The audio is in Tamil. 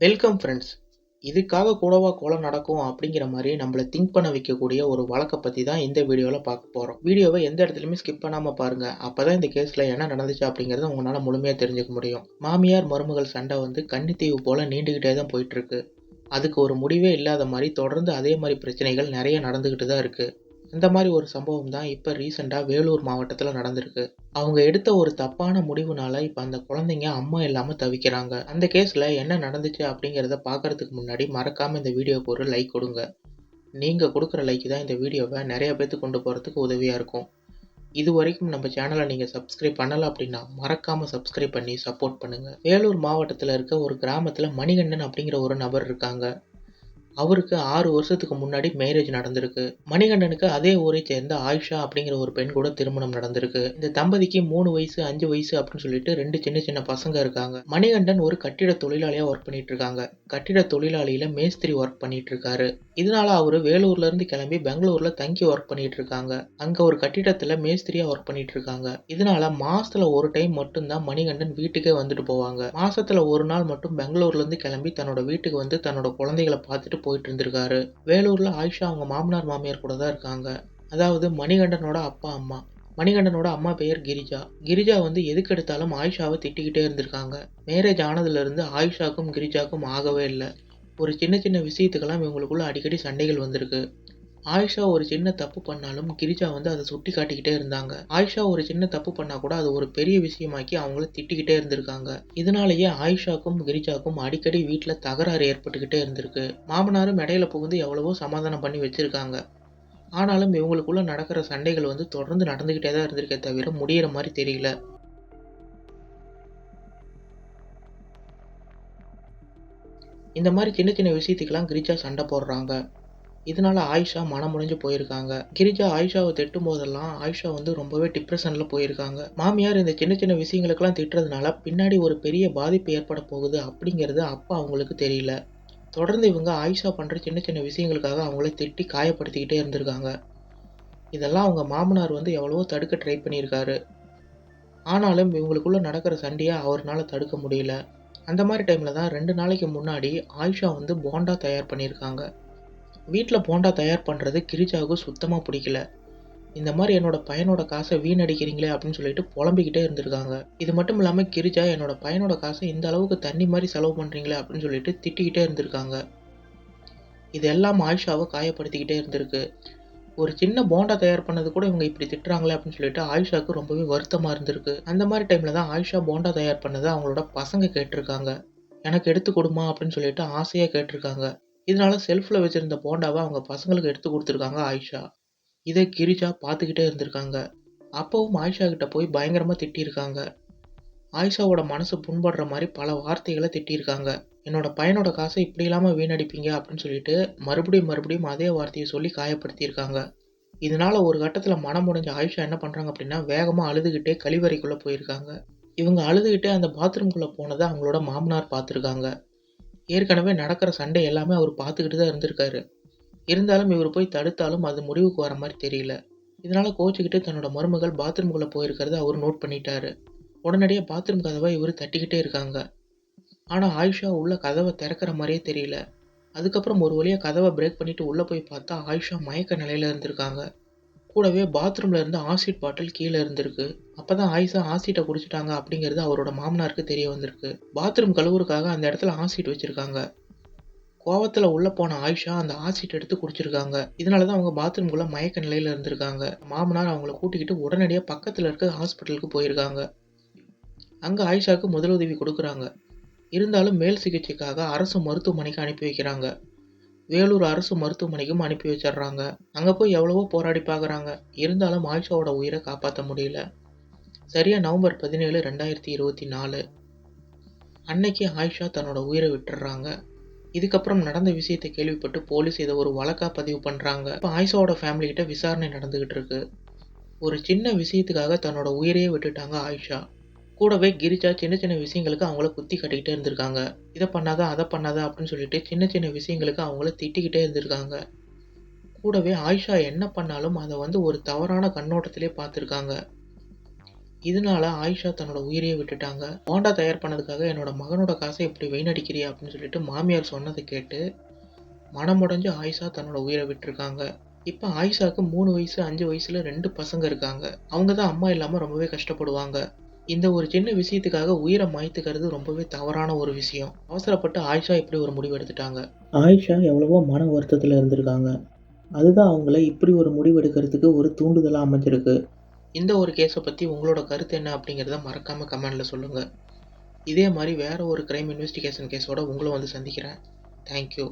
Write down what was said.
வெல்கம் ஃப்ரெண்ட்ஸ் இதுக்காக கூடவா கோலம் நடக்கும் அப்படிங்கிற மாதிரி நம்மளை திங்க் பண்ண வைக்கக்கூடிய ஒரு வழக்கை பற்றி தான் இந்த வீடியோவில் பார்க்க போகிறோம் வீடியோவை எந்த இடத்துலையுமே ஸ்கிப் பண்ணாமல் பாருங்கள் அப்போ தான் இந்த கேஸில் என்ன நடந்துச்சு அப்படிங்கிறத உங்களால் முழுமையாக தெரிஞ்சுக்க முடியும். மாமியார் மருமகள் சண்டை வந்து கன்னித்தீவு போல் நீண்டுக்கிட்டே தான் போயிட்டுருக்கு அதுக்கு ஒரு முடிவே இல்லாத மாதிரி தொடர்ந்து அதே மாதிரி பிரச்சனைகள் நிறைய நடந்துக்கிட்டு தான் இருக்குது இந்த மாதிரி ஒரு சம்பவம் தான் இப்போ ரீசெண்டாக வேலூர் மாவட்டத்தில் நடந்திருக்கு. அவங்க எடுத்த ஒரு தப்பான முடிவுனால இப்போ அந்த குழந்தைங்க அம்மா இல்லாமல் தவிக்கிறாங்க. அந்த கேஸில் என்ன நடந்துச்சு அப்படிங்கிறத பார்க்கறதுக்கு முன்னாடி மறக்காமல் இந்த வீடியோக்கு ஒரு லைக் கொடுங்க. நீங்கள் கொடுக்குற லைக் தான் இந்த வீடியோவை நிறைய பேர்த்துக்கு கொண்டு போகிறதுக்கு உதவியாக இருக்கும். இது வரைக்கும் நம்ம சேனலை நீங்கள் சப்ஸ்கிரைப் பண்ணலை அப்படின்னா மறக்காமல் சப்ஸ்கிரைப் பண்ணி சப்போர்ட் பண்ணுங்கள் வேலூர் மாவட்டத்தில் இருக்க ஒரு கிராமத்தில் மணிகண்டன் அப்படிங்கிற ஒரு நபர் இருக்காங்க. அவருக்கு ஆறு வருஷத்துக்கு முன்னாடி மேரேஜ் நடந்திருக்கு. மணிகண்டனுக்கு அதே ஊரை சேர்ந்த ஆயிஷா அப்படிங்கிற ஒரு பெண் கூட திருமணம் நடந்திருக்கு. இந்த தம்பதிக்கு மூணு வயசு அஞ்சு வயசு அப்படின்னு சொல்லிட்டு ரெண்டு சின்ன சின்ன பசங்க இருக்காங்க. மணிகண்டன் ஒரு கட்டிட தொழிலாளியா ஒர்க் பண்ணிட்டு இருக்காங்க. கட்டிட தொழிலாளியில மேஸ்திரி ஒர்க் பண்ணிட்டு இருக்காரு. இதனால அவரு வேலூர்ல இருந்து கிளம்பி பெங்களூர்ல தங்கி ஒர்க் பண்ணிட்டு இருக்காங்க. அங்க ஒரு கட்டிடத்துல மேஸ்திரியா ஒர்க் பண்ணிட்டு இருக்காங்க. இதனால மாசத்துல ஒரு டைம் மட்டும்தான் மணிகண்டன் வீட்டுக்கே வந்துட்டு போவாங்க. மாசத்துல ஒரு நாள் மட்டும் பெங்களூர்ல இருந்து கிளம்பி தன்னோட வீட்டுக்கு வந்து தன்னோட குழந்தைகளை பார்த்துட்டு போயிட்டு இருந்திருக்காரு வேலூர்ல ஆயிஷா அவங்க மாமனார் மாமியார் கூட தான் இருக்காங்க. அதாவது மணிகண்டனோட அப்பா அம்மா. மணிகண்டனோட அம்மா பெயர் கிரிஜா. கிரிஜா வந்து எதுக்கு எடுத்தாலும் ஆயிஷாவை திட்டிக்கிட்டே இருந்திருக்காங்க. மேரேஜ் ஆனதுலேருந்து ஆயிஷாக்கும் கிரிஜாக்கும் ஆகவே இல்லை. ஒரு சின்ன சின்ன விஷயத்துக்கெல்லாம் இவங்களுக்குள்ள அடிக்கடி சண்டைகள் வந்திருக்கு. ஆயிஷா ஒரு சின்ன தப்பு பண்ணாலும் கிரிஜா வந்து அதை சுட்டி காட்டிக்கிட்டே இருந்தாங்க. ஆயிஷா ஒரு சின்ன தப்பு பண்ணா கூட அது ஒரு பெரிய விஷயமாக்கி அவங்கள திட்டிக்கிட்டே இருந்திருக்காங்க. இதனாலேயே ஆயிஷாக்கும் கிரிஜாக்கும் அடிக்கடி வீட்டுல தகராறு ஏற்பட்டுக்கிட்டே இருந்திருக்கு. மாமனாரும் இடையில புகுந்து எவ்வளவோ சமாதானம் பண்ணி வச்சிருக்காங்க. ஆனாலும் இவங்களுக்குள்ள நடக்கிற சண்டைகள் வந்து தொடர்ந்து நடந்துகிட்டே தான் இருந்திருக்கே தவிர முடியிற மாதிரி தெரியல. இந்த மாதிரி சின்ன சின்ன விஷயத்துக்கெல்லாம் கிரிஜா சண்டை போடுறாங்க. இதனால ஆயிஷா மனம் முடிஞ்சு போயிருக்காங்க. கிரிஜா ஆயிஷாவை திட்டும் போதெல்லாம் ஆயிஷா வந்து ரொம்பவே டிப்ரெஷன்ல போயிருக்காங்க. மாமியார் இந்த சின்ன சின்ன விஷயங்களுக்கெல்லாம் திட்டுறதுனால பின்னாடி ஒரு பெரிய பாதிப்பு ஏற்பட போகுது அப்படிங்கிறது அப்பா அவங்களுக்கு தெரியல. தொடர்ந்து இவங்க ஆயிஷா பண்ற சின்ன சின்ன விஷயங்களுக்காக அவங்கள திட்டி காயப்படுத்திக்கிட்டே இருந்திருக்காங்க. இதெல்லாம் அவங்க மாமனார் வந்து எவ்வளவோ தடுக்க ட்ரை பண்ணியிருக்காரு. ஆனாலும் இவங்களுக்குள்ள நடக்கிற சண்டையை அவர்னால தடுக்க முடியல. அந்த மாதிரி டைமில் தான் ரெண்டு நாளைக்கு முன்னாடி ஆயிஷா வந்து போண்டா தயார் பண்ணியிருக்காங்க. வீட்டில் போண்டா தயார் பண்ணுறது கிரிஜாவுக்கு சுத்தமாக பிடிக்கல. இந்த மாதிரி என்னோட பையனோட காசை வீணடிக்கிறீங்களே அப்படின்னு சொல்லிட்டு புலம்பிக்கிட்டே இருந்திருக்காங்க. இது மட்டும் இல்லாமல் கிரிஜா என்னோட பையனோட காசை இந்த அளவுக்கு தண்ணி மாதிரி செலவு பண்ணுறீங்களே அப்படின்னு சொல்லிட்டு திட்டிக்கிட்டே இருந்திருக்காங்க. இது எல்லாம் ஆயிஷாவை காயப்படுத்திக்கிட்டே இருந்திருக்கு. ஒரு சின்ன போண்டா தயார் பண்ணது கூட இவங்க இப்படி திட்டுறாங்களே அப்படின்னு சொல்லிட்டு ஆயிஷாவுக்கு ரொம்பவே வருத்தமாக இருந்திருக்கு. அந்த மாதிரி டைமில் தான் ஆயிஷா போண்டா தயார் பண்ணதை அவங்களோட பசங்க கேட்டிருக்காங்க. எனக்கு எடுத்து கொடுமா அப்படின்னு சொல்லிட்டு ஆசையாக கேட்டிருக்காங்க. இதனால செல்ஃபில் வச்சுருந்த போண்டாவை அவங்க பசங்களுக்கு எடுத்து கொடுத்துருக்காங்க ஆயிஷா. இதை கிரிஜா பார்த்துக்கிட்டே இருந்திருக்காங்க. அப்பவும் ஆயிஷா கிட்ட போய் பயங்கரமாக திட்டியிருக்காங்க. ஆயிஷாவோட மனசு புண்படுற மாதிரி பல வார்த்தைகளை திட்டியிருக்காங்க. என்னோட பையனோட காசை இப்படி இல்லாமல் வீணடிப்பீங்க அப்படின்னு சொல்லிட்டு மறுபடியும் மறுபடியும் அதே வார்த்தையை சொல்லி காயப்படுத்தியிருக்காங்க. இதனால ஒரு கட்டத்தில் மனம் முடிஞ்ச ஆயிஷா என்ன பண்ணுறாங்க அப்படின்னா வேகமாக அழுதுகிட்டே கழிவறைக்குள்ளே போயிருக்காங்க. இவங்க அழுதுகிட்டே அந்த பாத்ரூம்குள்ளே போனதை அவங்களோட மாமனார் பார்த்துருக்காங்க. ஏற்கனவே நடக்கிற சண்டை எல்லாமே அவர் பார்த்துக்கிட்டு தான் இருந்திருக்காரு. இருந்தாலும் இவர் போய் தடுத்தாலும் அது முடிவுக்கு வர மாதிரி தெரியல. இதனால கோச்சிக்கிட்டு தன்னோட மருமகள் பாத்ரூம்குள்ளே போயிருக்கிறத அவர் நோட் பண்ணிட்டாரு. உடனடியாக பாத்ரூம் கதவை இவர் தட்டிக்கிட்டே இருக்காங்க. ஆனால் ஆயிஷா உள்ள கதவை திறக்கிற மாதிரியே தெரியல. அதுக்கப்புறம் ஒரு வழியாக கதவை பிரேக் பண்ணிட்டு உள்ளே போய் பார்த்தா ஆயிஷா மயக்க நிலையில் இருந்திருக்காங்க. கூடவே பாத்ரூமில் இருந்து ஆசிட் பாட்டில் கீழே இருந்திருக்கு. அப்பதான் ஆயிஷா ஆசிட்டை குடிச்சிட்டாங்க அப்படிங்கிறது அவரோட மாமனாருக்கு தெரிய வந்திருக்கு. பாத்ரூம் கழுவுறதுக்காக அந்த இடத்துல ஆசிட் வச்சுருக்காங்க. கோவத்தில் உள்ளே போன ஆயிஷா அந்த ஆசிட் எடுத்து குடிச்சிருக்காங்க. இதனால தான் அவங்க பாத்ரூம்குள்ளே மயக்க நிலையில் இருந்திருக்காங்க. மாமனார் அவங்கள கூட்டிக்கிட்டு உடனடியாக பக்கத்தில் இருக்க ஹாஸ்பிட்டலுக்கு போயிருக்காங்க. அங்கே ஆயிஷாவுக்கு முதலுதவி கொடுக்குறாங்க. இருந்தாலும் மேல் சிகிச்சைக்காக அரசு மருத்துவமனைக்கு அனுப்பி வைக்கிறாங்க. வேலூர் அரசு மருத்துவமனைக்கும் அனுப்பி வச்சிடுறாங்க. அங்கே போய் எவ்வளவோ போராடி பார்க்குறாங்க இருந்தாலும் ஆயிஷாவோட உயிரை காப்பாற்ற முடியல. சரியாக நவம்பர் பதினேழு ரெண்டாயிரத்தி இருபத்தி நாலு. அன்னைக்கு ஆயிஷா தன்னோட உயிரை விட்டுடுறாங்க. இதுக்கப்புறம் நடந்த விஷயத்தை கேள்விப்பட்டு போலீஸ் இதை ஒரு வழக்காக பதிவு பண்ணுறாங்க இப்போ ஆயிஷாவோட ஃபேமிலிக்கிட்ட விசாரணை நடந்துக்கிட்டு இருக்கு. ஒரு சின்ன விஷயத்துக்காக தன்னோட உயிரையே விட்டுட்டாங்க ஆயிஷா. கூடவே கிரிஜா சின்ன சின்ன விஷயங்களுக்கு அவங்கள குத்தி கட்டிக்கிட்டே இருந்திருக்காங்க இதை பண்ணாத அதை பண்ணாத அப்படின்னு சொல்லிட்டு சின்ன சின்ன விஷயங்களுக்கு அவங்கள திட்டிக்கிட்டே இருந்திருக்காங்க கூடவே ஆயிஷா என்ன பண்ணாலும் அதை வந்து ஒரு தவறான கண்ணோட்டத்திலே பார்த்துருக்காங்க இதனால ஆயிஷா தன்னோட உயிரையே விட்டுட்டாங்க. ஹோண்டா தயார் பண்ணதுக்காக என்னோட மகனோட காசை இப்படி வீணடிக்கிறியா அப்படின்னு சொல்லிட்டு மாமியார் சொன்னதை கேட்டு, மனமுடைஞ்சு ஆயிஷா தன்னோட உயிரை விட்டுருக்காங்க. இப்போ ஆயிஷாக்கு மூணு வயசு, அஞ்சு வயசுல ரெண்டு பசங்க இருக்காங்க. அவங்க தான் அம்மா இல்லாமல் ரொம்பவே கஷ்டப்படுவாங்க. இந்த ஒரு சின்ன விஷயத்துக்காக உயிர மாய்த்துக்கிறது ரொம்பவே தவறான ஒரு விஷயம். அவசரப்பட்டு ஆயிஷா இப்படி ஒரு முடிவு எடுத்துட்டாங்க. ஆயிஷா எவ்வளவோ மன வருத்தத்துல இருந்திருக்காங்க. அதுதான் அவங்கள இப்படி ஒரு முடிவு எடுக்கிறதுக்கு ஒரு தூண்டுதலா அமைஞ்சிருக்கு. இந்த ஒரு கேஸ பத்தி உங்களோட கருத்து என்ன அப்படிங்கிறத மறக்காம கமெண்ட்ல சொல்லுங்க. இதே மாரி வேற ஒரு கிரைம் இன்வெஸ்டிகேஷன் கேஸோட உங்கள வந்து சந்திக்கிறேன். Thank you.